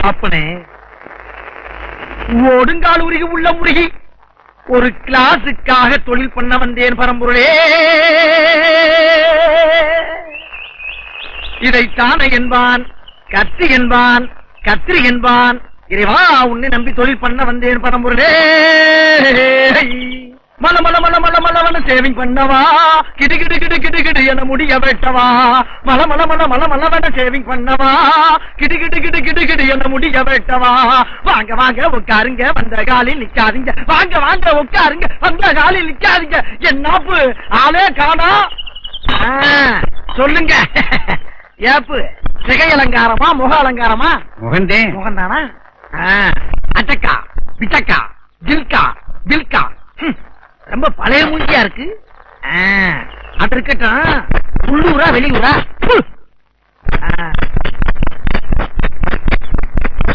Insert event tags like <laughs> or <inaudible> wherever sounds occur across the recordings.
அப்பனே ஒடுங்கால் உருகி உள்ள முருகி ஒரு கிளாஸுக்காக தொழில் பண்ண வந்தேன் பரம்பொருளே. இதைத்தான என்பான் கத்தி என்பான் கத்திரி என்பான் இறைவா உன்னை நம்பி தொழில் பண்ண வந்தேன் பரம்பொருளே. மல மல மல மல மலவன சேவிங் பண்ணவா? கிடு கிடு கிடு கிடு கிடு என முடிய வெட்டவா? மல மல மல மல மலவன சேவிங் பண்ணவா? கிடு கிடு கிடு கிடு கிடு என முடிய வெட்டவா? வாங்க வாங்க உட்காருங்க வந்த காலில் நிக்காதீங்க. வாங்க வாங்க உட்காருங்க வந்த காலில் நிக்காதீங்க. என்னாப்பு ஆளே காணா? சொல்லுங்க. <laughs> ஏப்பு சிகை அலங்காரமா முக அலங்காரமா? முகந்தே. முகந்தானா? அட்டக்கா பிச்சக்கா ஜில்கா பில்கா. ரொம்ப பழைய மூஞ்சியா இருக்கு? அது இருக்கட்டும். உள்ளூரா வெளியூரா.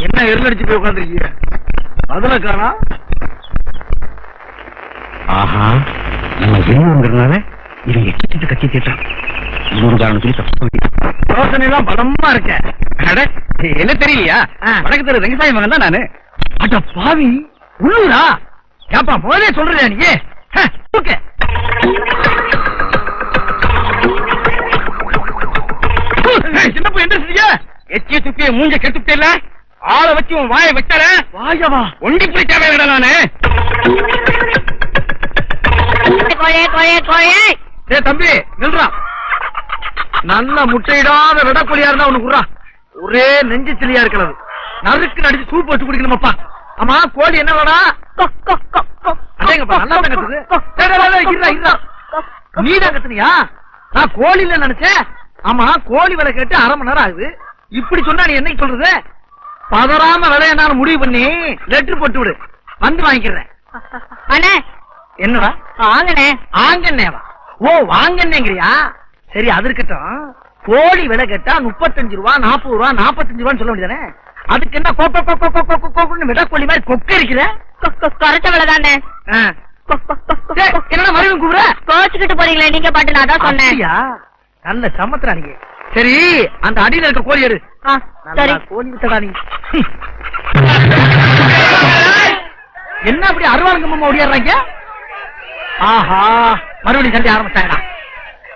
என்ன எருளடிச்சு போய் உட்காந்துருக்கீங்க அதுல காணா ஆஹா நம்ம வெளியூருங்கிறதுனால இவன் எட்டு கட்சி கேட்டான் இன்னொரு காரணம் சொல்லி தப்பு யோசனை எல்லாம் பலமா இருக்க. என்ன தெரியலையா. வடக்கு தெரு வெங்கசாமி மகன் தான் நானு. அட பாவி உள்ளூரா? ஏப்பா முதலே சொல்றேன் நீ ஹ, தூக்கு. ஏய், சின்ன பையன் எந்திரிச்சிட்டியா? எச்சிய துப்பிய மூஞ்ச கெட்டுட்டேல ஆளை வச்சு உன் வாயை வெட்டற வாயவா? ஒண்டி பிடிச்சாவே விட நானு. ஏ தம்பி நில்றா. நல்ல முட்டையிடாத விடக்கொலியா இருந்தா உனக்கு குடுறா. ஒரே நெஞ்சு சிலியா இருக்கிறது. நறுக்கு நடிச்சு சூப் வச்சு குடிக்கணுமாப்பா. ஆமா கோழி என்ன வேணா அடேங்கப்பா நல்லா தான் கத்துது. டேய், டேய், டேய், இருடா, இருடா. நீ தான் கத்துனியா? நான் கோழி இல்ல நினைச்சேன். ஆமா கோழி விலை கேட்டு அரை மணி நேரம் ஆகுது. இப்படி சொன்னா நீ என்னைக்கு சொல்றது? பதறாம விலை என்ன முடிவு பண்ணி லெட்டர் போட்டு விடு. வந்து வாங்கிக்கிறேன். அண்ணே. என்னடா? வாங்கண்ணே ஆங்கன்னேவா ஓ வாங்கன்னேங்கிறியா சரி அது இருக்கட்டும். கோழி விலை கேட்டா முப்பத்தஞ்சு ரூபா நாற்பது ரூபா நாற்பத்தஞ்சு ரூபான்னு சொல்ல வேண்டியதானே? அதுக்கு என்ன கொக்க கொக்க கொக்க கொக்கன்னு விட கோழி மாதிரி கொக்க இருக்கிற குறைச்ச விலை தானே. என்னடா மறுபடியும் கூப்பிடுற? கோச்சுக்கிட்டு போறீங்களே நீங்க பாட்டு நான் தான் சொன்னேன்? நல்ல சமத்துறா நீங்க சரி அந்த அடியில இருக்க கோழி எடு. கோழி வித்தடா நீ. என்ன அப்படி அருவாளுங்கம்மா ஓடியாடுறாங்க? ஆஹா மறுபடியும் சண்டை ஆரம்பிச்சாங்கடா.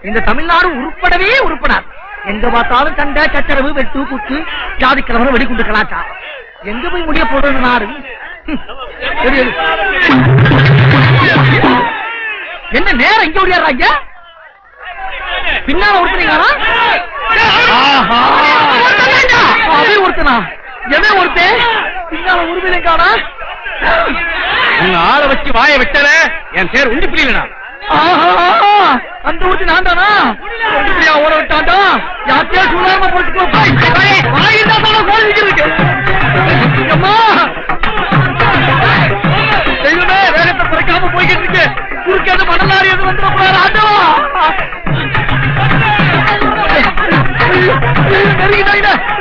இந்த தமிழ்நாடு உருப்படவே உருப்படாது. எங்க பார்த்தாலும் சண்டை சச்சரவு வெட்டு குத்து ஜாதி கலவரம் வெடிக்குண்டு கலாச்சாரம் எங்க போய் முடிய நாடு? எடு. என்ன நேரம் எங்க ஓடியாடுறாங்க? பின்னால ஒருத்தனீங்களா ஆஹா. அவன் ஒருத்தனா? எவன் ஒருத்தன்? பின்னால உருவினை காணா? உங்க ஆளை வச்சு வாயை வெட்டற என் பேர் உண்டி பிரியலடா ஆஹா. அந்த ஊத்தி நான் தானா? ஓட விட்டாண்டா யாத்தியா சுடாம போட்டுக்கோ. வாயிருந்தா தானே கோழி இருக்கு அம்மா தெய்வமே வேகத்தை குறைக்காம போய்கிட்டு இருக்கு. குறுக்காத மணலாரி எது வந்துட போறாரு ஆட்டோ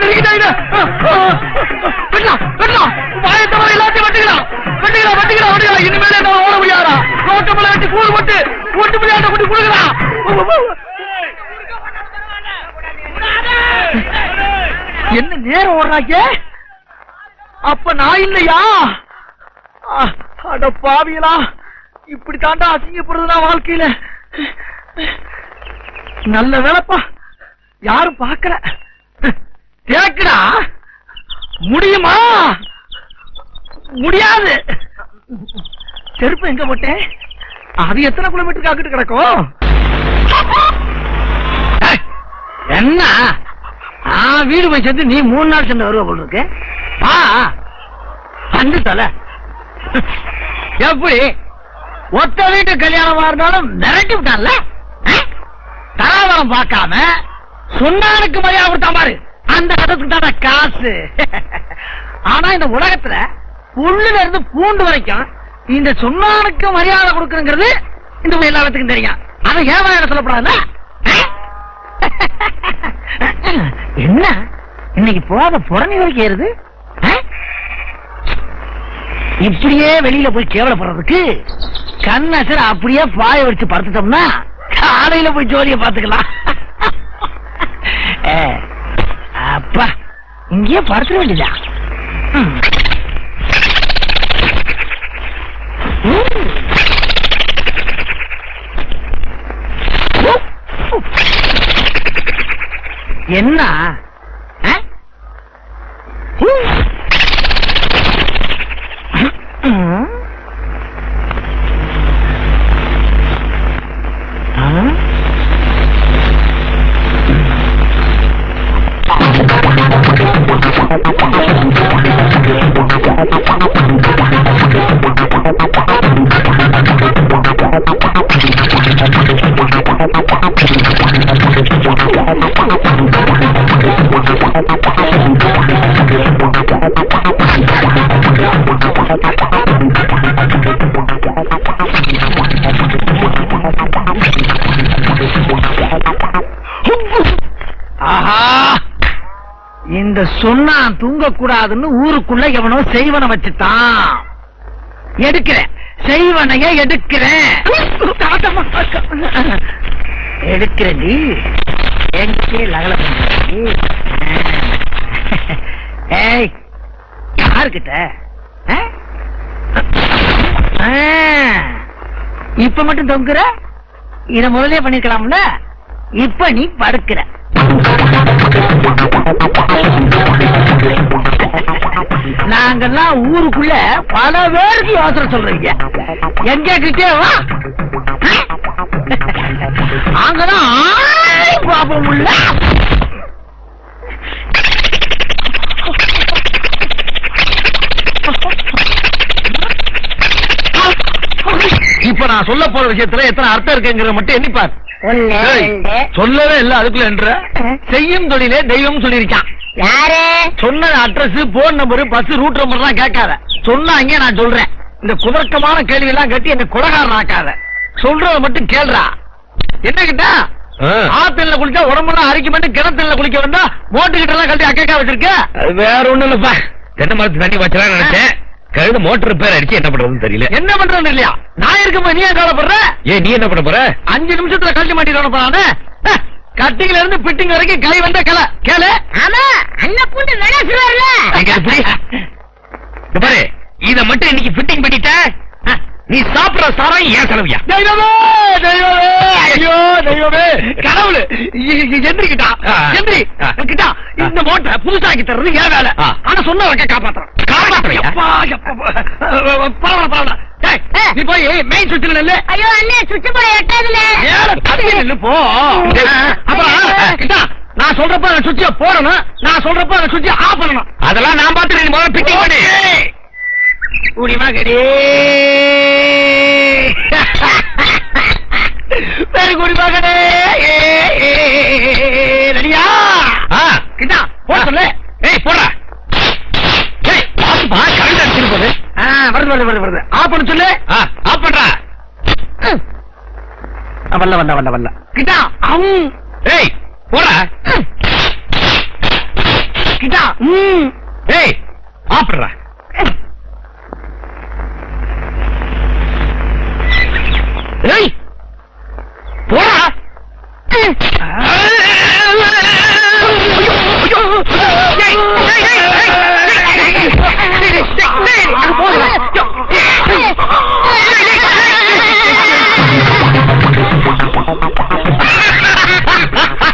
நெருங்கிட்டாங்க வெட்டலாம் வெட்டலாம் எல்லாத்தையும் வெட்டுக்கலாம் வெட்டுக்கலாம் வெட்டுக்கலாம் வெட்டுக்கலாம் இனிமேலே ஓட முடியாதா? ரோட்டமில்ல வெட்டி கூறு போட்டு ஓட்டு முடியாத கொண்டு கொடுக்கலாம் என்ன நேரம் ஓடுறாங்க? அப்ப நான் இல்லையா? அட பாவியலா இப்படி தாண்டா அசிங்கப்படுறதுனா வாழ்க்கையில. நல்ல வேலைப்பா. யாரும் பார்க்கல. கேக்குடா. முடியுமா? முடியாது. செருப்பு எங்க போட்டேன்? அது எத்தனை கிலோமீட்டர் காக்கிட்டு கிடக்கும்? என்ன? வீடு போய் சேர்ந்து நீ மூணு நாள் சென்று வருவ போல இருக்கு. வா. வந்து தலை எப்படி? ஒத்த வீட்டு கல்யாணமா இருந்தாலும் மிரட்டி விட்டான்ல? தராதரம் பார்க்காம சொன்னானுக்கு மரியாதை கொடுத்தா பாரு. அந்த இடத்துக்கு காசு. <laughs> ஆனா இந்த உலகத்துல புல்லுல இருந்து பூண்டு வரைக்கும் இந்த சொன்னானுக்கு மரியாதை கொடுக்கணுங்கிறது இந்த எல்லாத்துக்கும் தெரியும். அதை ஏன் சொல்லப்படாதுல்ல ஆ? <laughs> என்ன? இன்னைக்கு போக புறணி வரைக்கும் ஏறுது? இப்படியே வெளியில போய் கேவலப்படுறதுக்கு கண்ணசர் அப்படியே பாய வச்சு படுத்துட்டோம்னா காலையில போய் ஜோதிய பாத்துக்கலாம் <laughs> ஏ, அப்பா இங்கேயே படுத்துட வேண்டியதா? என்ன? Huh? Huh? Thank ஆஹா! இந்த சொன்னா தூங்க கூடாதுன்னு ஊருக்குள்ள எவனோ செய்வனை வச்சுட்டான். எடுக்கிறேன். செய்வனைய எடுக்கிறேன். எடுக்கிறேன் டி. எங்கே லகல ஏய் யாருக்கிட்ட ஆ? ஆ, இப்ப மட்டும் தொங்குற? இத முதலே பண்ணிருக்கலாம்ல? இப்ப நீ படுக்கிற. நாங்கெல்லாம் ஊருக்குள்ள பல பேருக்கு யோசனை சொல்றீங்க. எங்க கிட்டே வா. அங்கதான் பாப்போம் உள்ள. இப்ப நான் சொல்ல போற விஷயத்துல எத்தனை அர்த்தம் இருக்குங்கிறத மட்டும் எண்ணிப்பார். சொல்லவே இல்ல அதுக்குள்ள என்ற. செய்யும் தொழிலே தெய்வம் சொல்லியிருக்கான் யாரு? சொன்ன address phone number bus route number எல்லாம் கேட்காத. சொன்னாங்க நான் சொல்றேன். இந்த குதர்க்கமான கேள்வி எல்லாம் கட்டி என்ன குலகாரன் ஆக்காத சொல்றத மட்டும் கேள்றா. என்ன கிட்டா? ஆத்துல குளிச்சா உடம்பெல்லாம் அரிக்க மட்டும் கிணத்துல குளிக்க வந்தா மோட்டு கிட்ட எல்லாம் கட்டி அக்கா வச்சிருக்க? அது வேற ஒண்ணும் இல்லப்பா. தென்னை மரத்து தண்ணி வச்சலாம் நினைச்சேன்? கழுது மோட்டர் ரிப்பேர் அடிச்சு என்ன பண்றதுன்னு தெரியல. என்ன பண்றது இல்லையா நான் இருக்கும்போது நீ ஏன் கவலைப்படுற? ஏன் நீ என்ன பண்ண போற? அஞ்சு நிமிஷத்துல கழட்டி மாட்டிட்டு போறானே. கட்டிங்ல இருந்து பிட்டிங் வரைக்கும் கை வந்த கலை. கேளு. ஆமா அண்ணன் பூண்டு? இங்க பாரு. இத மட்டும் இன்னைக்கு ஃபிட்டிங் பண்ணிட்ட நீ சாப்பிடுற சாரம் ஏன் செலவியா? தெய்வமே தெய்வமே ஐயோ தெய்வமே. கடவுளு எந்திரிக்கிட்டா? ஆ. எந்திரி. கிட்டா? இந்த மோட்டை புதுசாக்கி தர்றது ஏன் வேலை. ஆ. ஆனா சொன்ன வைக்க காப்பாத்துறேன் காப்பாத்துறியா? பரவாயில்ல பரவாயில்ல. நீ போய் மெயின் சுவிட்ச்ல நில்லு. ஐயோ அண்ணே சுவிட்ச் போட எட்டாதுல ஏல தள்ளி நில்லு போ. கிட்டா நான் சொல்றப்ப அந்த சுவிட்ச போடணும். நான் சொல்றப்ப அந்த சுவிட்ச ஆஃப் பண்ணணும். அதெல்லாம் நான் பாத்துறேன் நீ முதல்ல பண்ணு. குடிமகனே பெரு குடிமகனே ரெடியா? ஆ, கிட்டா போட சொல்லு. ஏய் போடா. ஏய் பாத்துப்பா கரண்ட் அடிச்சிட்டு போகுது. ஆ, வருது வருது வருது வருது. ஆஃப் பண்ண சொல்லு. ஆஃப் பண்றா. ஆ, வரல வரல வரல வரல. கிட்டா அம். ஏய் போடா. கிட்டா ம். ஏய் ஆஃப் பண்றா. 啊！